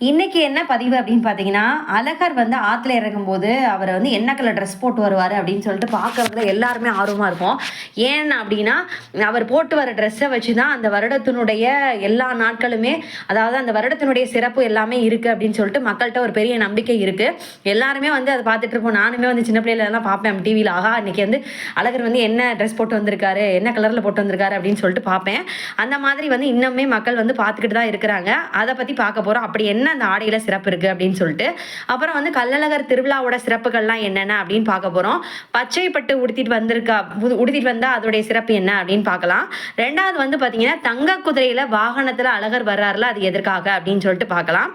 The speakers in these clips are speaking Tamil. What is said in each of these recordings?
இன்னைக்கு என்ன பதிவு அப்படின்னு பார்த்தீங்கன்னா அழகர் வந்து ஆற்றுல இறங்கும்போது அவர் வந்து என்ன கலர் ட்ரெஸ் போட்டு வருவார் அப்படின்னு சொல்லிட்டு பார்க்கறதுல எல்லாருமே ஆர்வமாக இருப்போம். ஏன் அப்படின்னா அவர் போட்டு வர ட்ரெஸ்ஸை வச்சு தான் அந்த வருடத்தினுடைய எல்லா நாட்களுமே அதாவது அந்த வருடத்தினுடைய சிறப்பு எல்லாமே இருக்குது அப்படின்னு சொல்லிட்டு மக்கள்கிட்ட ஒரு பெரிய நம்பிக்கை இருக்குது எல்லாருமே வந்து அதை பார்த்துட்டு இருப்போம். நானுமே வந்து சின்ன பிள்ளைகளெல்லாம் பார்ப்பேன் டிவியில் ஆகா இன்னைக்கு வந்து அழகர் வந்து என்ன ட்ரெஸ் போட்டு வந்திருக்காரு என்ன கலரில் போட்டு வந்திருக்காரு அப்படின்னு சொல்லிட்டு பார்ப்பேன். அந்த மாதிரி வந்து இன்னுமே மக்கள் வந்து பார்த்துக்கிட்டு தான் இருக்கிறாங்க. அதை பற்றி பார்க்க போகிறோம் அப்படி என்ன அந்த ஆடையில் சிறப்பு இருக்குது அப்படின்னு சொல்லிட்டு அப்புறம் வந்து கள்ளழகர் திருவிழாவோட சிறப்புகள்லாம் என்னென்ன அப்படின்னு பார்க்க போகிறோம் பச்சை பட்டு உடுத்திட்டு வந்திருக்கா உடுத்திட்டு வந்தால் அதோடைய சிறப்பு என்ன அப்படின்னு பார்க்கலாம். ரெண்டாவது வந்து பார்த்தீங்கன்னா தங்க குதிரையில் வாகனத்தில் அழகர் வர்றாருல அது எதற்காக அப்படின்னு சொல்லிட்டு பார்க்கலாம்.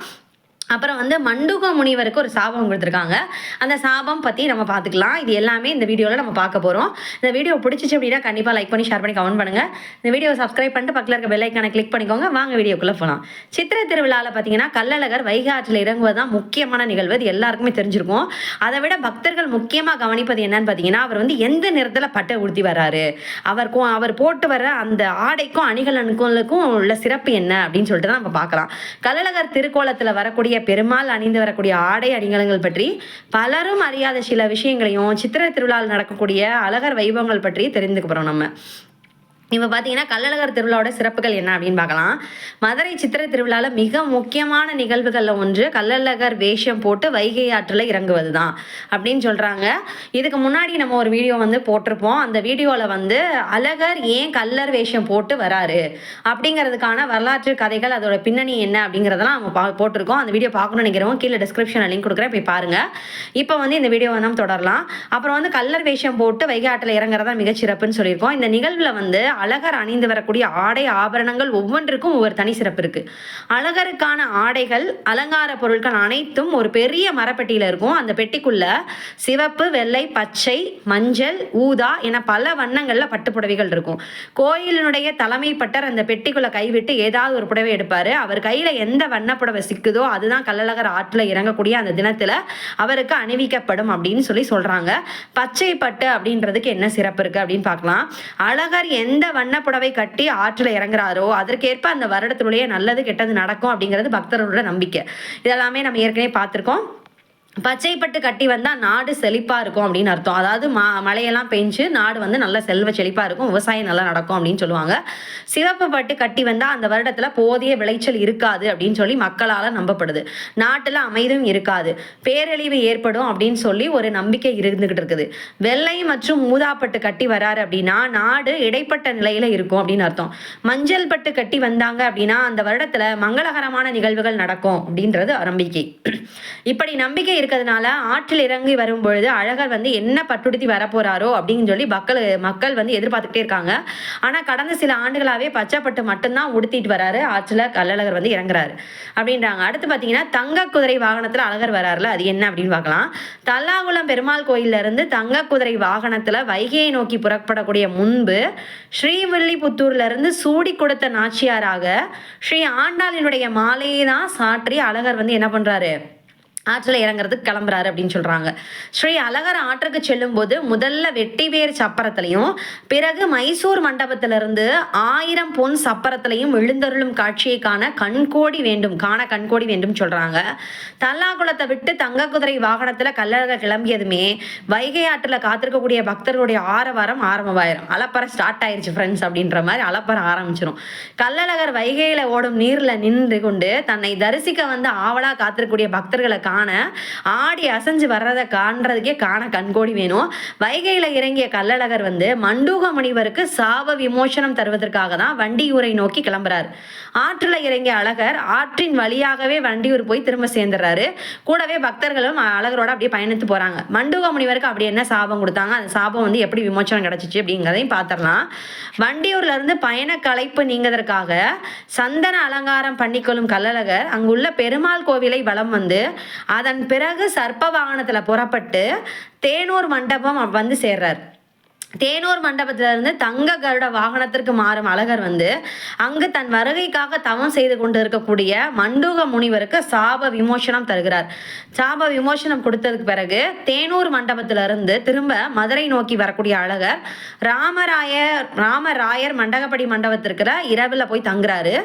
அப்புறம் வந்து மண்டுக முனிவருக்கு ஒரு சாபம் கொடுத்துருக்காங்க. அந்த சாபம் பற்றி நம்ம பார்த்துக்கலாம். இது எல்லாமே இந்த வீடியோவில் நம்ம பார்க்க போகிறோம் இந்த வீடியோ பிடிச்சிச்சு அப்படின்னா கண்டிப்பாக லைக் பண்ணி ஷேர் பண்ணி கமெண்ட் பண்ணுங்கள் இந்த வீடியோ சப்ஸ்கிரைப் பண்ணிட்டு பக்கத்தில் இருக்க பெல் ஐக்கானை கிளிக் பண்ணிக்கோங்க. வாங்க வீடியோக்குள்ளே போகலாம் சித்திரை திருவிழாவில் பார்த்தீங்கன்னா கள்ளழகர் வைகாற்றில் இறங்குவது தான் முக்கியமான நிகழ்வு. இது எல்லாருக்குமே தெரிஞ்சிருக்கும். அதை விட பக்தர்கள் முக்கியமாக கவனிப்பது என்னன்னு பார்த்தீங்கன்னா அவர் வந்து எந்த நிறத்தில் பட்டை உடுத்தி வர்றாரு? அவருக்கும் அவர் போட்டு வர அந்த ஆடைக்கும் அணிகலனுக்கும் உள்ள சிறப்பு என்ன அப்படின்னு சொல்லிட்டு தான் நம்ம பார்க்கலாம். கள்ளழகர் திருக்கோலத்தில் வரக்கூடிய பெருமாள் அணிந்து வரக்கூடிய ஆடை அணிகலங்கள் பற்றி பலரும் அறியாத சில விஷயங்களையும் சித்திரை திருவிழாவில் நடக்கக்கூடிய அழகர் வைபவங்கள் பற்றி தெரிந்துக்க போகிறோம் நம்ம. இப்போ பார்த்தீங்கன்னா கள்ளழகர் திருவிழாவோட சிறப்புகள் என்ன அப்படின்னு பார்க்கலாம். மதுரை சித்திரை திருவிழாவில் மிக முக்கியமான நிகழ்வுகளில் ஒன்று கள்ளழகர் வேஷம் போட்டு வைகை ஆற்றில் இறங்குவது தான் அப்படின்னு சொல்கிறாங்க இதுக்கு முன்னாடி நம்ம ஒரு வீடியோ வந்து போட்டிருப்போம். அந்த வீடியோவில் வந்து அழகர் ஏன் கல்லர் வேஷம் போட்டு வராரு? அப்படிங்கிறதுக்கான வரலாற்று கதைகள் அதோட பின்னணி என்ன அப்படிங்கிறதெல்லாம் நம்ம பா போட்டிருக்கோம். அந்த வீடியோ பார்க்கணும்னு நினைக்கிறவங்க கீழே டிஸ்கிரிப்ஷனில் லிங்க் கொடுக்குறேன். போய் பாருங்கள் இப்போ வந்து இந்த வீடியோ வந்து நம்ம தொடரலாம். அப்புறம் வந்து கல்லர் வேஷம் போட்டு வைகை ஆற்றில் இறங்குறதா மிகச்சிறப்புன்னு சொல்லியிருக்கோம். இந்த நிகழ்வில் வந்து அழகர் அணிந்து வரக்கூடிய ஆடை ஆபரணங்கள் ஒவ்வொன்றுக்கும் ஒவ்வொரு தனி சிறப்பு இருக்கு. அழகருக்கான ஆடைகள் அலங்கார பொருட்கள் அனைத்தும் ஒரு பெரிய மரப்பெட்டியில் இருக்கும். அந்த பெட்டிக்குள்ள சிவப்பு வெள்ளை பச்சை மஞ்சள் ஊதா என பல வண்ணங்களில் பட்டு புடவைகள் இருக்கும். கோயிலினுடைய தலைமை பட்டர் அந்த பெட்டிக்குள்ள கைவிட்டு ஏதாவது ஒரு புடவை எடுப்பாரு. அவர் கையில எந்த வண்ண புடவை சிக்குதோ அதுதான் கள்ளழகர் ஆற்றுல இறங்கக்கூடிய அந்த தினத்துல அவருக்கு அணிவிக்கப்படும் அப்படின்னு சொல்லி சொல்றாங்க. பச்சை பட்டு அப்படின்றதுக்கு என்ன சிறப்பு இருக்கு அப்படின்னு பார்க்கலாம். அழகர் எந்த வண்ண புடவை கட்டி ஆற்றில் இறங்குறாரோ அதற்கேற்ப அந்த வருடத்தினுடைய நல்லது கெட்டது நடக்கும் அப்படிங்கிறது பக்தர்களோட நம்பிக்கை. இதெல்லாமே நம்ம ஏற்கனவே பார்த்துருக்கோம். பச்சைப்பட்டு கட்டி வந்தால் நாடு செழிப்பாக இருக்கும் அப்படின்னு அர்த்தம். அதாவது மா மழையெல்லாம் பெஞ்சு நாடு வந்து நல்ல செல்வ செழிப்பாக இருக்கும் விவசாயம் நல்லா நடக்கும் அப்படின்னு சொல்லுவாங்க. சிவப்பு பட்டு கட்டி வந்தால் அந்த வருடத்தில் போதிய விளைச்சல் இருக்காது அப்படின்னு சொல்லி மக்களால் நம்பப்படுது. நாட்டில் அமைதியும் இருக்காது. பேரழிவு ஏற்படும் அப்படின்னு சொல்லி ஒரு நம்பிக்கை இருந்துகிட்டு இருக்குது. வெள்ளை மற்றும் மூதாப்பட்டு கட்டி வராரு அப்படின்னா நாடு இடைப்பட்ட நிலையில் இருக்கும் அப்படின்னு அர்த்தம். மஞ்சள் பட்டு கட்டி வந்தாங்க அப்படின்னா அந்த வருடத்தில் மங்களகரமான நிகழ்வுகள் நடக்கும் அப்படின்றது நம்பிக்கை இப்படி நம்பிக்கை இருக்கிறதுனால ஆற்றில் இறங்கி வரும் பொழுது அழகர் வந்து என்ன பட்டுடுத்தி வரப்போறாரோ அப்படின்னு சொல்லி மக்கள் மக்கள் வந்து எதிர்பார்த்துக்கிட்டே இருக்காங்க. ஆனால் கடந்த சில ஆண்டுகளாகவே பச்சைப்பட்டு மட்டும்தான் உடுத்திட்டு வராரு. ஆற்றில் கள்ளழகர் வந்து இறங்குறாரு அப்படின்றாங்க. அடுத்து பார்த்தீங்கன்னா தங்க குதிரை வாகனத்தில் அழகர் வராருல. அது என்ன அப்படின்னு பார்க்கலாம். தல்லாகுளம் பெருமாள் கோயிலிருந்து தங்க குதிரை வாகனத்தில் வைகையை நோக்கி புறப்படக்கூடிய முன்பு ஸ்ரீவில்லிபுத்தூர்லேருந்து சூடி கொடுத்த நாச்சியாராக ஸ்ரீ ஆண்டாளினுடைய மாலையை தான் சாற்றி அழகர் வந்து என்ன பண்ணுறாரு ஆற்றில் இறங்குறதுக்கு கிளம்புறாரு அப்படின்னு சொல்றாங்க. ஸ்ரீ அழகர் ஆற்றுக்கு செல்லும்போது முதல்ல வெட்டிவேர் சப்பரத்திலையும் பிறகு மைசூர் மண்டபத்திலிருந்து ஆயிரம் பொன் சப்பரத்திலையும் எழுந்தருளும் காட்சியை காண கண்கோடி வேண்டும் காண கண்கோடி வேண்டும் சொல்றாங்க. தல்லாகுளத்தை விட்டு தங்க குதிரை வாகனத்தில் கல்லழகர் கிளம்பியதுமே வைகை ஆற்றில் காத்திருக்கக்கூடிய பக்தர்களுடைய ஆரவாரம் ஆரம்பமாயிரும். அலப்பற ஸ்டார்ட் ஆயிருச்சு ஃப்ரெண்ட்ஸ் அப்படின்ற மாதிரி அலப்பற ஆரம்பிச்சிடும் கல்லழகர் வைகையில் ஓடும் நீரில் நின்று கொண்டு தன்னை தரிசிக்க வந்து ஆவலாக காத்திருக்கக்கூடிய பக்தர்களை காண ஆடி அசைஞ்சு வர்றதை காண்றதுக்கே காண கண்கோடி வேணும். வைகையில் இறங்கிய கள்ளழகர் வந்து மண்டூக முனிவருக்கு சாப விமோசனம் தருவதற்காக தான் வண்டியூரை நோக்கி கிளம்புறாரு. ஆற்றில் இறங்கிய அழகர் ஆற்றின் வழியாகவே வண்டியூர் போய் திரும்ப சேர்ந்துடுறாரு. கூடவே பக்தர்களும் அழகரோட அப்படியே பயணித்து போகிறாங்க மண்டூக முனிவருக்கு அப்படி என்ன சாபம் கொடுத்தாங்க? அந்த சாபம் வந்து எப்படி விமோசனம் கிடைச்சிச்சு அப்படிங்கிறதையும் பார்த்துடலாம். வண்டியூரில் இருந்து பயண களைப்பு நீங்கிறதுக்காக சந்தன அலங்காரம் பண்ணிக்கொள்ளும் கள்ளழகர் அங்குள்ள பெருமாள் கோவிலை வலம் வந்து அதன் பிறகு சர்ப்ப வாகனத்தில் புறப்பட்டு தேனூர் மண்டபம் வந்து சேர்றார். தேனூர் மண்டபத்திலிருந்து தங்க கருட வாகனத்திற்கு மாறும் அழகர் வந்து அங்கு தன் வருகைக்காக தவம் செய்து கொண்டு இருக்கக்கூடிய மண்டூக முனிவருக்கு சாப விமோசனம் தருகிறார். சாப விமோசனம் கொடுத்ததுக்கு பிறகு தேனூர் மண்டபத்திலிருந்து திரும்ப மதுரை நோக்கி வரக்கூடிய அழகர் ராமராயர் ராமராயர் மண்டகப்படி மண்டபத்திற்கிற இரவில் போய் தங்குறாரு.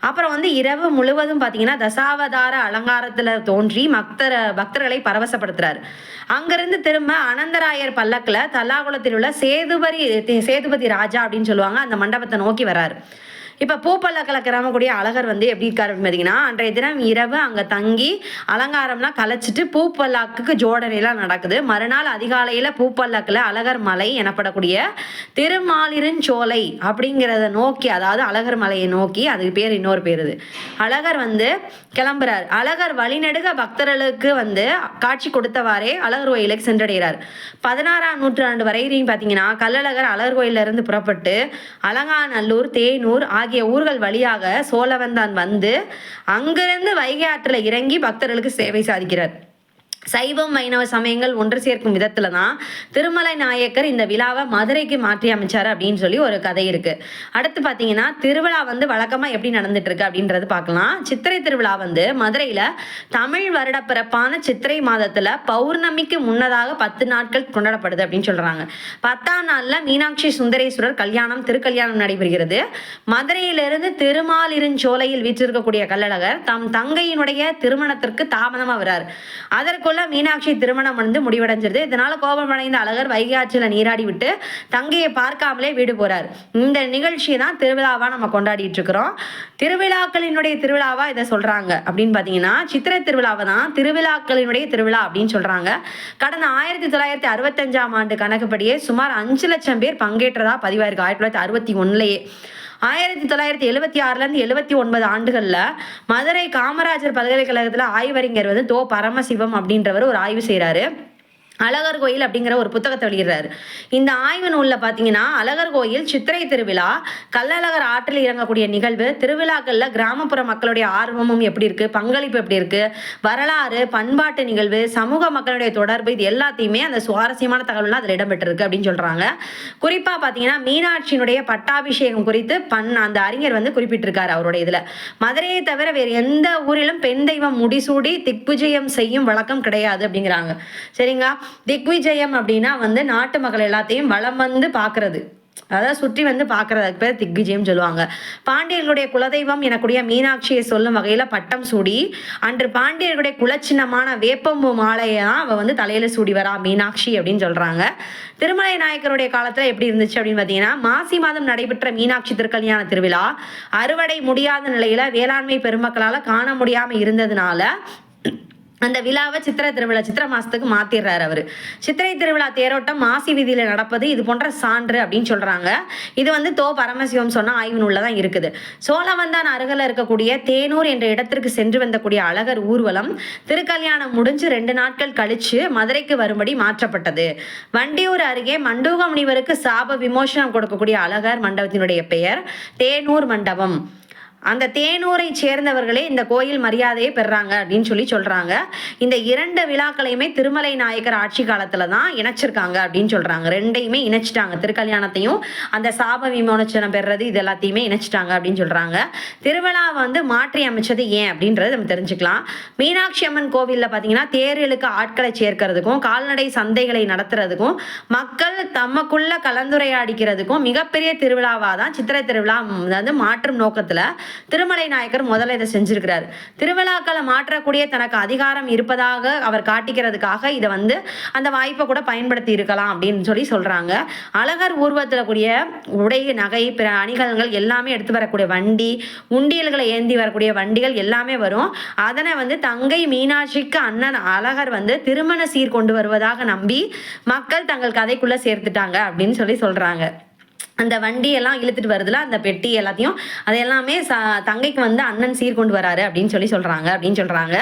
அப்புறம் வந்து இரவு முழுவதும் பார்த்தீங்கன்னா தசாவதார அலங்காரத்தில் தோன்றி பக்தர பக்தர்களை பரவசப்படுத்துறாரு. அங்கிருந்து திரும்ப அனந்தராயர் பல்லக்கில் தல்லாகுளத்தில் உள்ள சேதுபதி சேதுபதி ராஜா அப்படின்னு சொல்லுவாங்க. அந்த மண்டபத்தை நோக்கி வராரு இப்போ பூப்பல்லக்கில் கிளம்பக்கூடிய அழகர் வந்து எப்படி இருக்காரு அப்படின்னு பார்த்தீங்கன்னா அன்றைய தினம் இரவு அங்கே தங்கி அலங்காரம்லாம் கலைச்சிட்டு பூப்பல்லாக்குக்கு ஜோடனைலாம் நடக்குது. மறுநாள் அதிகாலையில் பூப்பல்லாக்கில் அழகர் மலை எனப்படக்கூடிய திருமாலிருஞ்சோலை அப்படிங்கிறத நோக்கி அதாவது அழகர் மலையை நோக்கி அதுக்கு பேர் இன்னொரு பேர் இது. அழகர் வந்து கிளம்புறார். அழகர் வழிநடுக பக்தர்களுக்கு வந்து காட்சி கொடுத்தவாறே அழகர் கோயிலுக்கு சென்றடைகிறார். பதினாறாம் நூற்றாண்டு வரையிலையும் பார்த்தீங்கன்னா கள்ளழகர் அழகர் கோயிலிருந்து புறப்பட்டு அலங்காநல்லூர் தேனூர் ஆகிய ஊர்கள் வழியாக சோழவந்தான் வந்து அங்கிருந்து வைகை ஆற்றில் இறங்கி பக்தர்களுக்கு சேவை சாதிக்கிறார். சைவம் வைணவ சமயங்கள் ஒன்று சேர்க்கும் விதத்துல தான் திருமலை நாயக்கர் இந்த விழாவை மதுரைக்கு மாற்றி அமைச்சார் அப்படின்னு சொல்லி ஒரு கதை இருக்கு. அடுத்து பார்த்தீங்கன்னா திருவிழா வந்து வழக்கமா எப்படி நடந்துட்டு இருக்கு அப்படின்றது பார்க்கலாம். சித்திரை திருவிழா வந்து மதுரையில தமிழ் வருட பிறப்பான சித்திரை மாதத்துல பௌர்ணமிக்கு முன்னதாக பத்து நாட்கள் கொண்டாடப்படுது அப்படின்னு சொல்றாங்க. பத்தாம் நாள்ல மீனாட்சி சுந்தரேஸ்வரர் கல்யாணம் திருக்கல்யாணம் நடைபெறுகிறது. மதுரையிலிருந்து திருமாலிருஞ்சோலையில் வீற்றிருக்கக்கூடிய கள்ளழகர் தம் தங்கையினுடைய திருமணத்திற்கு தாமதமா அதற்கு அதற்குள்ள மீனாட்சி திருமணம் வந்து முடிவடைஞ்சிருது. இதனால கோபமடைந்த அழகர் வைகை ஆற்றில நீராடி விட்டு தங்கையை பார்க்காமலே வீடு போறார். இந்த நிகழ்ச்சியை தான் திருவிழாவா நம்ம கொண்டாடிட்டு இருக்கிறோம். திருவிழாக்களினுடைய திருவிழாவா இதை சொல்றாங்க. அப்படின்னு பாத்தீங்கன்னா சித்திரை திருவிழாவை தான் திருவிழாக்களினுடைய திருவிழா அப்படின்னு சொல்றாங்க. கடந்த ஆயிரத்தி தொள்ளாயிரத்தி அறுபத்தஞ்சாம் ஆண்டு கணக்குப்படியே சுமார் அஞ்சு லட்சம் பேர் பங்கேற்றதா பதிவாயிருக்கு. ஆயிரத்தி தொள்ளாயிரத்தி அறுபத்தி ஒன்னுலயே ஆயிரத்தி தொள்ளாயிரத்தி எழுபத்தி ஆறுலேருந்து எழுபத்தி ஒன்பது ஆண்டுகளில் மதுரை காமராஜர் பல்கலைக்கழகத்தில் ஆய்வறிஞர் வந்து தோ பரமசிவம் அப்படின்றவர் ஒரு ஆய்வு செய்கிறாரு அழகர் கோயில் அப்படிங்கிற ஒரு புத்தகத்தை வெளியிடுறாரு. இந்த ஆய்வு நூலில் பார்த்தீங்கன்னா அழகர் கோயில் சித்திரை திருவிழா கள்ளழகர் ஆற்றில் இறங்கக்கூடிய நிகழ்வு திருவிழாக்களில் கிராமப்புற மக்களுடைய ஆர்வமும் எப்படி இருக்குது பங்களிப்பு எப்படி இருக்குது வரலாறு பண்பாட்டு நிகழ்வு சமூக மக்களுடைய தொடர்பு இது எல்லாத்தையுமே அந்த சுவாரஸ்யமான தகவல்லாம் அதில் இடம்பெற்றிருக்கு அப்படின்னு சொல்கிறாங்க குறிப்பாக பார்த்தீங்கன்னா மீனாட்சியினுடைய பட்டாபிஷேகம் குறித்து பண் அந்த அறிஞர் வந்து குறிப்பிட்டிருக்காரு அவருடைய இதில். மதுரையை தவிர வேறு எந்த ஊரிலும் பெண் தெய்வம் முடிசூடி திக்புஜயம் செய்யும் வழக்கம் கிடையாது அப்படிங்கிறாங்க. சரிங்களா? திக்விஜயம் அப்படின்னா வந்து நாட்டு மக்கள் எல்லாத்தையும் வளம் வந்து பார்க்கறது. அதாவது சுற்றி வந்து பார்க்கறதுக்கு பேர் திக்விஜயம் சொல்லுவாங்க. பாண்டியர்களுடைய குலதெய்வம் எனக்கூடிய மீனாட்சியை சொல்லும் வகையில் பட்டம் சூடி அன்று பாண்டியர்களுடைய குலச்சின்னமான வேப்பம்பு மாலையை தான் அவள் வந்து தலையில் சூடி வரா மீனாட்சி அப்படின்னு சொல்கிறாங்க திருமலை நாயக்கருடைய காலத்தில் எப்படி இருந்துச்சு அப்படின்னு பார்த்தீங்கன்னா மாசி மாதம் நடைபெற்ற மீனாட்சி திருக்கல்யாண திருவிழா அறுவடை முடியாத நிலையில் வேளாண்மை பெருமக்களால் காண முடியாமல் இருந்ததுனால அந்த விழாவை சித்திரை திருவிழா சித்திரை மாசத்துக்கு மாத்திடுறாரு அவர். சித்திரை திருவிழா தேரோட்டம் மாசி விதியில நடப்பது இது போன்ற சான்று அப்படின்னு சொல்றாங்க. இது வந்து தோ பரமசிவம் சொன்ன ஆய்வு நூல்லதான் இருக்குது. சோழவந்தான் அருகில் இருக்கக்கூடிய தேனூர் என்ற இடத்திற்கு சென்று வந்தக்கூடிய அழகர் ஊர்வலம் திருக்கல்யாணம் முடிஞ்சு ரெண்டு நாட்கள் கழிச்சு மதுரைக்கு வரும்படி மாற்றப்பட்டது. வண்டியூர் அருகே மண்டூக முனிவருக்கு சாப விமோசனம் கொடுக்கக்கூடிய அழகர் மண்டபத்தினுடைய பெயர் தேனூர் மண்டபம். அந்த தேனூரை சேர்ந்தவர்களே இந்த கோயில் மரியாதையை பெறாங்க அப்படின்னு சொல்லி சொல்றாங்க. இந்த இரண்டு விழாக்களையுமே திருமலை நாயக்கர் ஆட்சி காலத்துல தான் இணைச்சிருக்காங்க அப்படின்னு சொல்றாங்க. ரெண்டையுமே இணைச்சிட்டாங்க. திருக்கல்யாணத்தையும் அந்த சாப விமோச்சனம் பெறுறது இது எல்லாத்தையுமே இணைச்சிட்டாங்க அப்படின்னு சொல்றாங்க. திருவிழா வந்து மாற்றி அமைச்சது ஏன் அப்படின்றது நம்ம தெரிஞ்சுக்கலாம். மீனாட்சி அம்மன் கோவிலில் பார்த்தீங்கன்னா தேர்களுக்கு ஆட்களை சேர்க்கறதுக்கும் கால்நடை சந்தைகளை நடத்துறதுக்கும் மக்கள் தமக்குள்ள கலந்துரையாடிக்கிறதுக்கும் மிகப்பெரிய திருவிழாவாக தான் சித்திரை திருவிழா வந்து மாற்றும் நோக்கத்தில் திருமலை நாயக்கர் முதல்ல இதை செஞ்சிருக்கிறார். திருவிழாக்களை மாற்றக்கூடிய தனக்கு அதிகாரம் இருப்பதாக அவர் காட்டிக்கிறதுக்காக இதை வந்து அந்த வாய்ப்பை கூட பயன்படுத்தி இருக்கலாம் அப்படின்னு சொல்லி சொல்கிறாங்க அழகர் ஊர்வத்தில் கூடிய உடை நகை பிற அணிகலன்கள் எல்லாமே எடுத்து வரக்கூடிய வண்டி உண்டியல்களை ஏந்தி வரக்கூடிய வண்டிகள் எல்லாமே வரும். அதனை வந்து தங்கை மீனாட்சிக்கு அண்ணன் அழகர் வந்து திருமண சீர் கொண்டு வருவதாக நம்பி மக்கள் தங்கள் கதைக்குள்ளே சேர்த்துட்டாங்க அப்படின்னு சொல்லி சொல்கிறாங்க அந்த வண்டியெல்லாம் இழுத்துட்டு வருதுல அந்த பெட்டி எல்லாத்தையும் அது எல்லாமே ச தங்கைக்கு வந்து அண்ணன் சீர்கொண்டு வராரு அப்படின்னு சொல்லி சொல்கிறாங்க அப்படின்னு சொல்கிறாங்க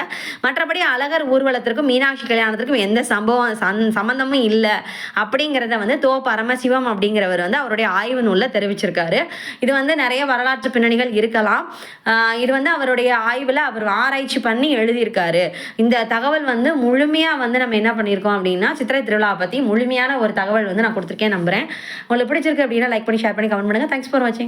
மற்றபடி அழகர் ஊர்வலத்திற்கும் மீனாட்சி கல்யாணத்திற்கும் எந்த சம்பவம் சந் சம்மந்தமும் இல்லை அப்படிங்கிறத வந்து தோ பரமசிவம் அப்படிங்கிறவர் வந்து அவருடைய ஆய்வு நூலில் தெரிவிச்சிருக்காரு. இது வந்து நிறைய வரலாற்று பின்னணிகள் இருக்கலாம். இது வந்து அவருடைய ஆய்வில் அவர் ஆராய்ச்சி பண்ணி எழுதியிருக்காரு. இந்த தகவல் வந்து முழுமையாக வந்து நம்ம என்ன பண்ணியிருக்கோம் அப்படின்னா சித்திரை திருவிழா பற்றி முழுமையான ஒரு தகவல் வந்து நான் கொடுத்துருக்கேன் நம்புகிறேன் உங்களுக்கு பிடிச்சிருக்கு அப்படின்னா லைக் லைக் பண்ணி ஷேர் பண்ணி கமெண்ட் பண்ணுங்கள் தேங்க்ஸ் ஃபார் வாட்சிங்